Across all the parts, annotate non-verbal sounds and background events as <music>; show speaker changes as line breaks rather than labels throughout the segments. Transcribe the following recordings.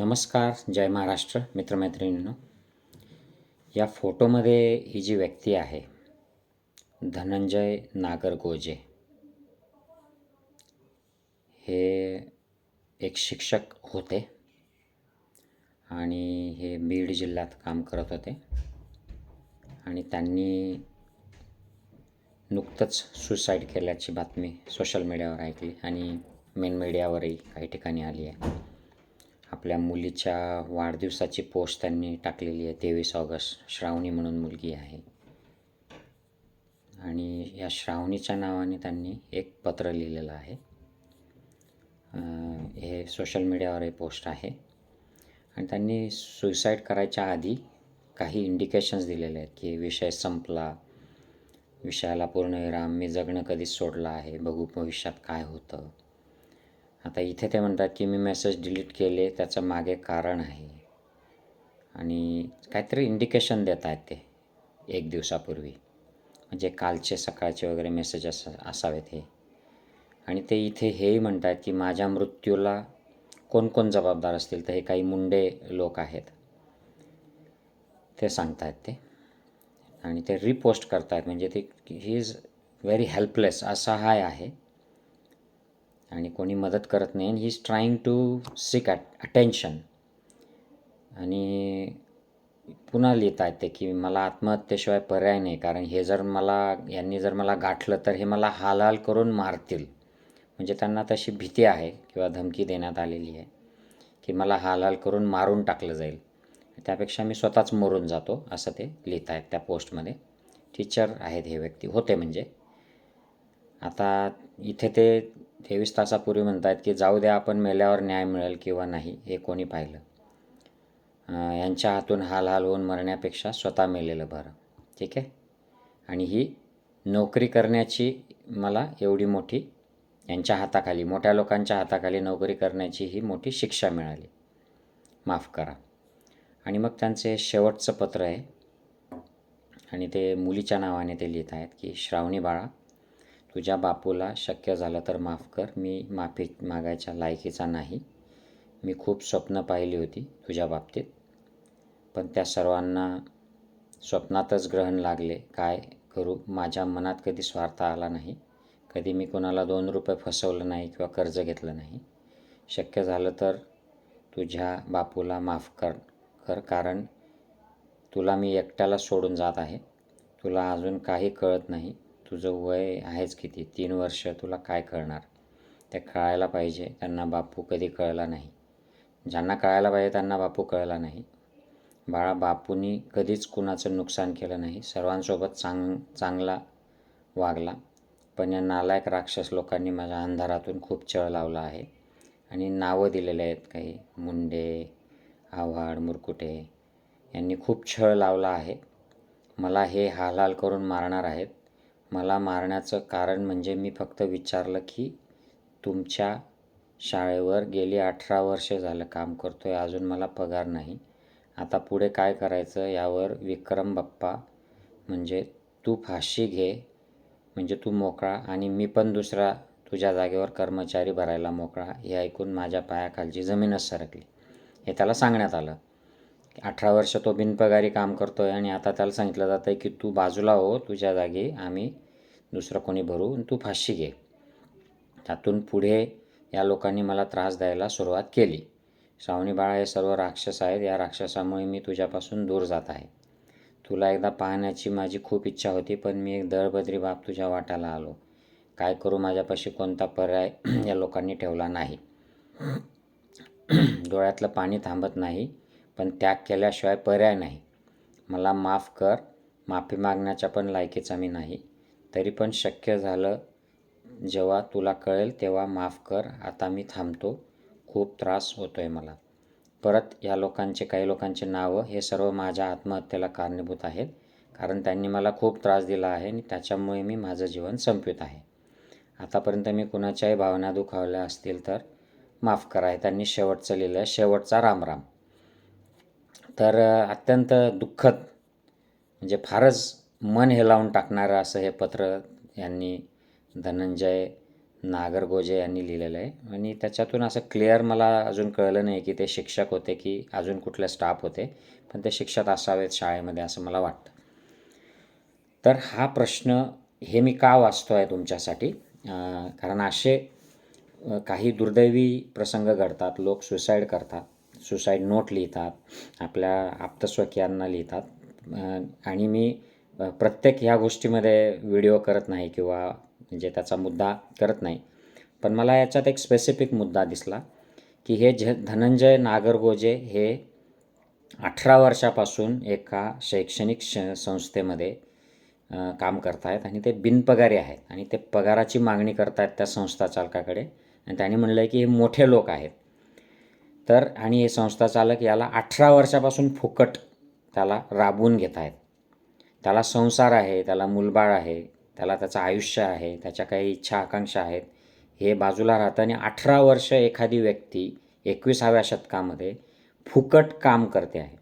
नमस्कार जय महाराष्ट्र मित्रमैत्रिणींनो. या फोटोमध्ये ही जी व्यक्ती आहे धनंजय नागरगोजे हे एक शिक्षक होते आणि हे बीड जिल्ह्यात काम करत होते आणि त्यांनी नुकतंच सुसाईड केल्याची बातमी सोशल मीडियावर ऐकली आणि मेन मीडियावरही काही ठिकाणी आली आहे. आपल्या मुलीच्या वाढदिवसाची पोस्ट त्यांनी टाकलेली आहे तेवीस ऑगस्ट श्रावणी म्हणून मुलगी आहे. आणि या श्रावणीच्या नावाने त्यांनी एक पत्र लिहिलेलं आहे. हे सोशल मीडियावर पोस्ट आहे. आणि त्यांनी सुईसाईड करायच्या आधी काही इंडिकेशन्स दिलेले आहेत की विषय संपला विषयाला पूर्णविराम मी जगणं कधीच सोडलं आहे बघू भविष्यात काय होतं. आता इथे ते म्हणतात की मी मेसेज डिलीट केले त्याचं मागे कारण आहे. आणि काहीतरी इंडिकेशन देत आहेत ते एक दिवसापूर्वी. म्हणजे कालचे सकाळचे वगैरे मेसेज असा असावेत हे. आणि ते इथे हेही म्हणतात की माझ्या मृत्यूला कोण कोण जबाबदार असतील तर हे काही मुंडे लोक आहेत. ते सांगतायत ते. आणि ते रिपोस्ट करतायत. म्हणजे ते ही इज व्हेरी हेल्पलेस असा हाय आहे. आणि कोणी मदत करत नाही. He is trying to seek at attention आणि पुन्हा लिहित आहेत ते की मला आत्महत्येशिवाय पर्याय नाही. कारण हे जर मला यांनी जर मला गाठलं तर हे मला हालहाल करून मारतील. म्हणजे त्यांना तशी भीती आहे किंवा धमकी देण्यात आलेली आहे की मला हाल हाल करून मारून टाकलं जाईल. त्यापेक्षा मी स्वतःच मरून जातो असं ते लिहित आहेत त्या पोस्टमध्ये. टीचर आहेत हे व्यक्ती. होते म्हणजे. आता इथे ते तेवीस तासापूर्वी म्हणतात की जाऊ द्या आपण मेल्यावर न्याय मिळेल किंवा नाही हे कोणी पाहिलं? यांच्या हातून हाल हाल होऊन मरण्यापेक्षा स्वतः मेलेलं बरं. ठीक आहे? आणि ही नोकरी करण्याची मला एवढी मोठी यांच्या हाताखाली मोठ्या लोकांच्या हाताखाली नोकरी करण्याची ही मोठी शिक्षा मिळाली. माफ करा. आणि मग त्यांचे शेवटचं पत्र आहे. आणि ते मुलीच्या नावाने ते लिहित आहेत की श्रावणी बाळा तुझ्या बापूला शक्य झालं तर माफ कर. मी माफी मागायच्या लायकीचा नाही. मी खूप स्वप्न पाहिली होती तुझ्या बाबतीत. पण त्या सर्वांना स्वप्नातच ग्रहण लागले. काय करू? माझ्या मनात कधी स्वार्थ आला नाही. कधी मी कोणाला दोन रुपये फसवलं नाही किंवा कर्ज घेतलं नाही. शक्य झालं तर तुझ्या बापूला माफ कर कर. कारण तुला मी एकट्याला सोडून जात आहे. तुला अजून काही कळत नाही. तुझं वय आहेच किती? तीन वर्ष तुला काय कळणार? ते कळायला पाहिजे त्यांना बापू कधी कळला नाही. ज्यांना कळायला पाहिजे त्यांना बापू कळला नाही. बाळा बापूंनी कधीच कुणाचं नुकसान केलं नाही. सर्वांसोबत चांग चांगला वागला. पण या नालायक राक्षस लोकांनी माझ्या अंधारातून खूप छळ लावला आहे. आणि नावं दिलेले आहेत काही. मुंडे आव्हाड मुरकुटे. यांनी खूप छळ लावला आहे. मला हे हालहाल करून मारणार आहेत. मला मारण्याचं कारण म्हणजे मी फक्त विचारलं की तुमच्या शाळेवर गेली अठरा वर्षे झालं काम करतो आहे अजून मला पगार नाही. आता पुढे काय करायचं यावर विक्रम बाप्पा म्हणजे तू फाशी घे म्हणजे तू मोकळा आणि मी पण दुसरा तुझ्या जागेवर कर्मचारी भरायला मोकळा हे ऐकून माझ्या पायाखालची जमीनच सरकली. हे त्याला सांगण्यात आलं. अठरा वर्ष तो बिनपगारी काम करतो आहे आणि आता त्याला सांगितलं जातं आहे की तू बाजूला हो तुझ्या जागी आम्ही दुसरं कोणी भरू आणि तू फाशी घे. त्यातून पुढे या लोकांनी मला त्रास द्यायला सुरुवात केली. श्रावणी बाळा हे सर्व राक्षस आहेत. या राक्षसामुळे मी तुझ्यापासून दूर जात आहे. तुला एकदा पाहण्याची माझी खूप इच्छा होती पण मी एक दळबद्री बाप तुझ्या वाट्याला आलो. काय करू माझ्यापाशी कोणता पर्याय <clears throat> या लोकांनी ठेवला नाही. <clears throat> डोळ्यातलं पाणी थांबत नाही. पण त्याग केल्याशिवाय पर्याय नाही. मला माफ कर. माफी मागण्याच्या पण लायकीचा मी नाही. तरी पण शक्य झालं जेव्हा तुला कळेल तेव्हा माफ कर. आता मी थांबतो. खूप त्रास होतो आहे मला. परत या लोकांचे काही लोकांचे नावं हे सर्व माझ्या आत्महत्येला कारणीभूत आहेत. कारण त्यांनी मला खूप त्रास दिला आहे आणि त्याच्यामुळे मी माझं जीवन संपवित आहे. आतापर्यंत मी कुणाच्याही भावना दुखावल्या असतील तर माफ करा. हे त्यांनी शेवटचं लिहिलं आहे शेवटचा रामराम. तर अत्यंत दुःखद म्हणजे फारच मन हेलावून टाकणारं असं हे पत्र यांनी धनंजय नागरगोजे यांनी लिहिलेलं आहे. आणि त्याच्यातून असं क्लिअर मला अजून कळलं नाही की ते शिक्षक होते की अजून कुठले स्टाफ होते पण ते शिक्षक असावेत शाळेमध्ये असं मला वाटतं. तर हा प्रश्न हे मी का वाचतो आहे तुमच्यासाठी? कारण असे काही दुर्दैवी प्रसंग घडतात लोक सुसाईड करतात. सुसाईड नोट लिहितात आपल्या आप्तस्वकीयांना लिहितात. आणि मी प्रत्येक ह्या गोष्टीमध्ये व्हिडिओ करत नाही किंवा म्हणजे त्याचा मुद्दा करत नाही. पण मला याच्यात एक स्पेसिफिक मुद्दा दिसला की हे झ धनंजय नागरगोजे हे अठरा वर्षापासून एका शैक्षणिक श संस्थेमध्ये काम करत आहेत आणि ते बिनपगारी आहेत. आणि ते पगाराची मागणी करत आहेत त्या संस्था चालकाकडे. आणि त्यांनी म्हणलं आहे की हे मोठे लोक आहेत. तर आणि हे संस्था चालक याला अठरा वर्षापासून फुकट त्याला राबवून घेत आहेत. त्याला संसार आहे त्याला मुलबाळ आहे त्याला त्याचं आयुष्य आहे त्याच्या काही इच्छा आकांक्षा आहेत. हे बाजूला राहतं आणि अठरा वर्ष एखादी व्यक्ती एकविसाव्या शतकामध्ये फुकट काम करते आहे.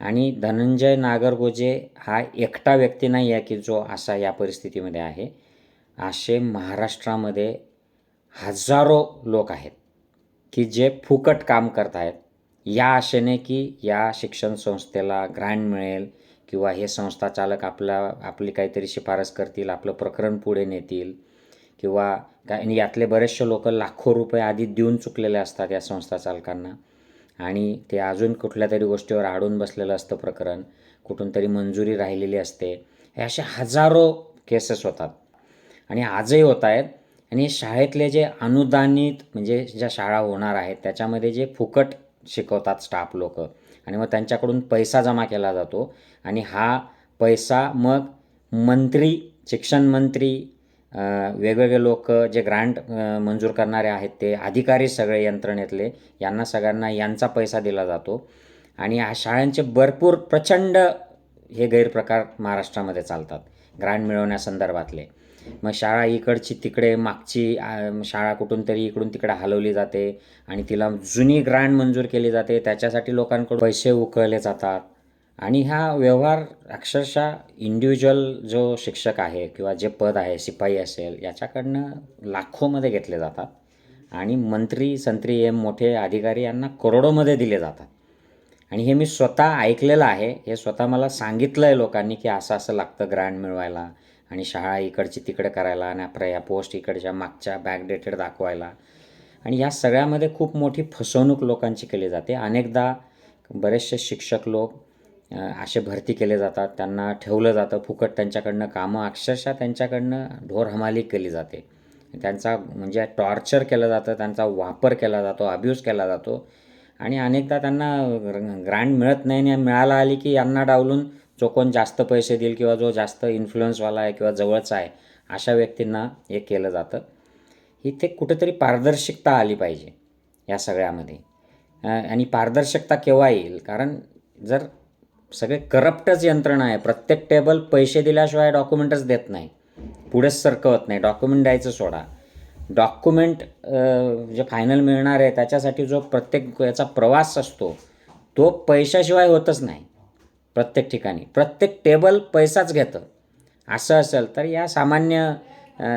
आणि धनंजय नागरगोजे हा एकटा व्यक्ती नाही आहे की जो असा या परिस्थितीमध्ये आहे. असे महाराष्ट्रामध्ये हजारो लोक आहेत. की जे फुकट काम करत आहेत या आशेने की या शिक्षण संस्थेला ग्रँड मिळेल किंवा हे संस्था चालक आपला आपली काहीतरी शिफारस करतील आपलं प्रकरण पुढे नेतील किंवा काय आणि यातले बरेचसे लोक लाखो रुपये आधी देऊन चुकलेले असतात या संस्था चालकांना. आणि ते अजून कुठल्या तरी गोष्टीवर आडून बसलेलं असतं प्रकरण कुठून तरी मंजुरी राहिलेली असते हे असे हजारो केसेस होतात. आणि आजही होत आहेत. आणि शाळेतले जे अनुदानित म्हणजे ज्या शाळा होणार आहेत त्याच्यामध्ये जे फुकट शिकवतात स्टाफ लोक आणि मग त्यांच्याकडून पैसा जमा केला जातो. आणि हा पैसा मग मंत्री शिक्षण मंत्री वेगवेगळे लोक जे ग्रांट मंजूर करणारे आहेत ते अधिकारी सगळे यंत्रणेतले यांना सगळ्यांना यांचा पैसा दिला जातो. आणि ह्या शाळांचे भरपूर प्रचंड हे गैरप्रकार महाराष्ट्रामध्ये चालतात ग्रांट मिळवण्यासंदर्भातले. मग शाळा इकडची तिकडे मागची शाळा कुठून तरी इकडून तिकडे हलवली जाते आणि तिला जुनी ग्रांट मंजूर केली जाते. त्याच्यासाठी लोकांकडून पैसे उकळले जातात. आणि हा व्यवहार अक्षरशः इंडिव्हिज्युअल जो शिक्षक आहे किंवा जे पद आहे शिपाई असेल याच्याकडनं लाखोमध्ये घेतले जातात. आणि मंत्री संत्री एम मोठे अधिकारी यांना करोडोमध्ये दिले जातात. आणि हे मी स्वतः ऐकलेलं आहे. हे स्वतः मला सांगितलं आहे लोकांनी की असं असं लागतं ग्रँड मिळवायला. आणि शाळा इकडची तिकडे करायला आणि आपल्या ह्या पोस्ट इकडच्या मागच्या बॅकडेटेड दाखवायला. आणि या सगळ्यामध्ये खूप मोठी फसवणूक लोकांची केली जाते. अनेकदा बरेचसे शिक्षक लोक असे भरती केले जातात. त्यांना ठेवलं जातं. फुकट त्यांच्याकडनं कामं अक्षरशः त्यांच्याकडनं ढोर हमाली केली जाते. त्यांचा म्हणजे टॉर्चर केलं जातं त्यांचा वापर केला जातो अब्यूज केला जातो. आणि अनेकदा त्यांना ग्रँड मिळत नाही आणि मिळायला आली की यांना डावलून जो कोण जास्त पैसे देईल किंवा जो जास्त इन्फ्लुअन्सवाला आहे किंवा जवळचा आहे अशा व्यक्तींना हे केलं जातं. इथे कुठेतरी पारदर्शकता आली पाहिजे या सगळ्यामध्ये. आणि पारदर्शकता केव्हा येईल? कारण जर सगळे करप्टच यंत्रणा आहे प्रत्येक टेबल पैसे दिल्याशिवाय डॉक्युमेंटच देत नाही. पुढेच सरकवत नाही. डॉक्युमेंट द्यायचं सोडा. डॉक्युमेंट जे फायनल मिळणार आहे त्याच्यासाठी जो प्रत्येक याचा प्रवास असतो तो पैशाशिवाय होतच नाही. प्रत्येक ठिकाणी. प्रत्येक टेबल पैसाच घेतं. असं असेल तर या सामान्य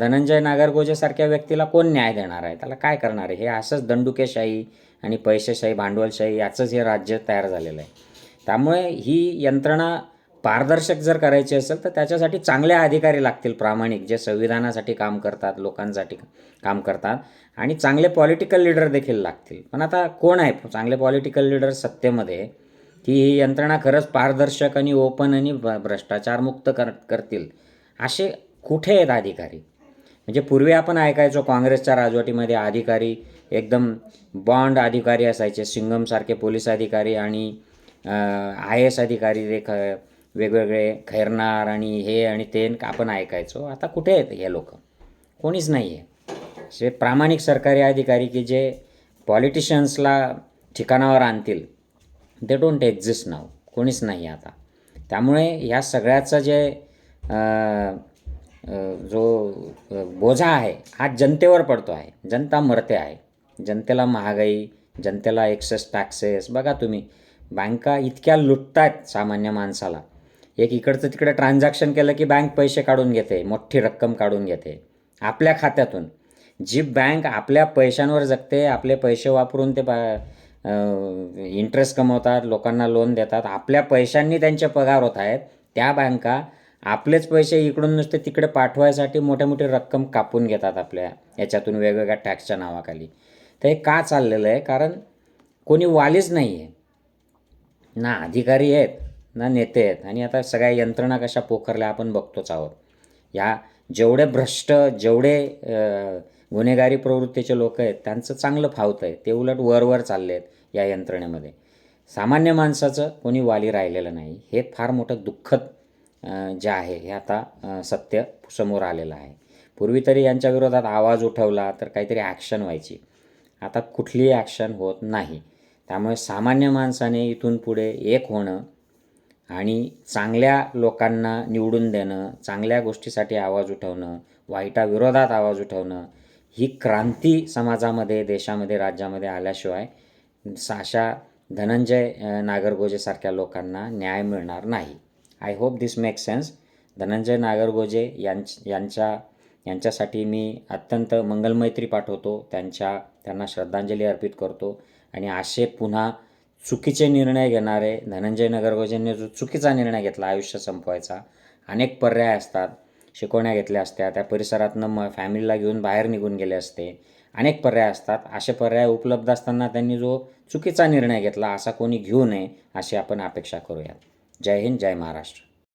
धनंजय नागरगोजेसारख्या व्यक्तीला कोण न्याय देणार आहे? त्याला काय करणार आहे? हे असंच दंडुकेशाही आणि पैसेशाही भांडवलशाही याचंच हे राज्य तयार झालेलं आहे. त्यामुळे ही यंत्रणा पारदर्शक जर करायची असेल तर त्याच्यासाठी चांगले अधिकारी लागतील प्रामाणिक जे संविधानासाठी काम करतात लोकांसाठी काम करतात आणि चांगले पॉलिटिकल लीडर देखील लागतील. पण आता कोण आहे? चांगले पॉलिटिकल लीडर सत्तेमध्ये ही यंत्रणा खरंच पारदर्शक आणि ओपन आणि भ- भ्रष्टाचारमुक्त कर करतील. असे कुठे आहेत अधिकारी? म्हणजे पूर्वी आपण ऐकायचो काँग्रेसच्या राजवटीमध्ये अधिकारी एकदम बॉन्ड अधिकारी असायचे सिंगमसारखे पोलीस अधिकारी आणि आय एस अधिकारी ते ख वेगवेगळे खैरनार आणि हे आणि ते आपण ऐकायचो. आता कुठे आहेत हे लोक? कोणीच नाही आहे असे प्रामाणिक सरकारी अधिकारी की जे पॉलिटिशियन्सला ठिकाणावर आणतील. दे डोंट एक्झिस्ट नाव कोणीच नाही आता. त्यामुळे ह्या सगळ्याचं जे जो बोझा बोजा आहे हा जनतेवर पडतो आहे. जनता मरते आहे. जनतेला महागाई जनतेला एक्सेस टॅक्सेस बघा तुम्ही बँका इतक्या लुटतायत सामान्य माणसाला. एक इकडचं तिकडे ट्रान्झॅक्शन केलं की बँक पैसे काढून घेते मोठी रक्कम काढून घेते. आपल्या खात्यातून. जी बँक आपल्या पैशांवर जगते आपले पैसे वापरून ते इंटरेस्ट कमवतात लोकांना लोन देतात आपल्या पैशांनी त्यांचे पगार होत आहेत त्या बँका आपलेच पैसे इकडून नुसते तिकडे पाठवायसाठी मोठे मोठी रक्कम कापून घेतात आपल्या याच्यातून वेगवेगळ्या टॅक्सच्या नावाखाली. तर हे का चाललेलं आहे? कारण कोणी वालीच नाही आहे ना अधिकारी आहेत ना नेते आहेत. आणि आता सगळ्या यंत्रणा कशा पोखरल्या आपण बघतोच आहोत. या जेवढे भ्रष्ट जेवढे गुन्हेगारी प्रवृत्तीचे लोक आहेत त्यांचं चांगलं फावतं आहे ते उलट वरवर चालले आहेत या यंत्रणेमध्ये. सामान्य माणसाचं कोणी वाली राहिलेलं नाही हे फार मोठं दुःखद जे आहे हे आता सत्य समोर आलेलं आहे. पूर्वी तरी यांच्या विरोधात आवाज उठवला तर काहीतरी ॲक्शन व्हायची. आता कुठलीही ॲक्शन होत नाही. त्यामुळे सामान्य माणसाने इथून पुढे एक होणं आणि चांगल्या लोकांना निवडून देणं चांगल्या गोष्टीसाठी आवाज उठवणं वाईटाविरोधात आवाज उठवणं ही क्रांती समाजामध्ये देशामध्ये राज्यामध्ये आल्याशिवाय स- अशा धनंजय नागरगोजेसारख्या लोकांना न्याय मिळणार नाही. I hope this make sense Dhananjay Nagargoje यांच यांच्या यांच्यासाठी मी अत्यंत मंगलमैत्री पाठवतो. त्यांच्या त्यांना श्रद्धांजली अर्पित करतो. आणि असे पुन्हा चुकीचे निर्णय घेणारे धनंजय नगरगोजेंनी जो चुकीचा निर्णय घेतला आयुष्य संपवायचा अनेक पर्याय असतात. शिकवण्या घेतल्या असत्या. त्या परिसरातनं मग फॅमिलीला घेऊन बाहेर निघून गेले असते. अनेक पर्याय असतात. असे पर्याय उपलब्ध असताना त्यांनी जो चुकीचा निर्णय घेतला असा कोणी घेऊ नये अशी आपण अपेक्षा करूयात. जय हिंद जय महाराष्ट्र.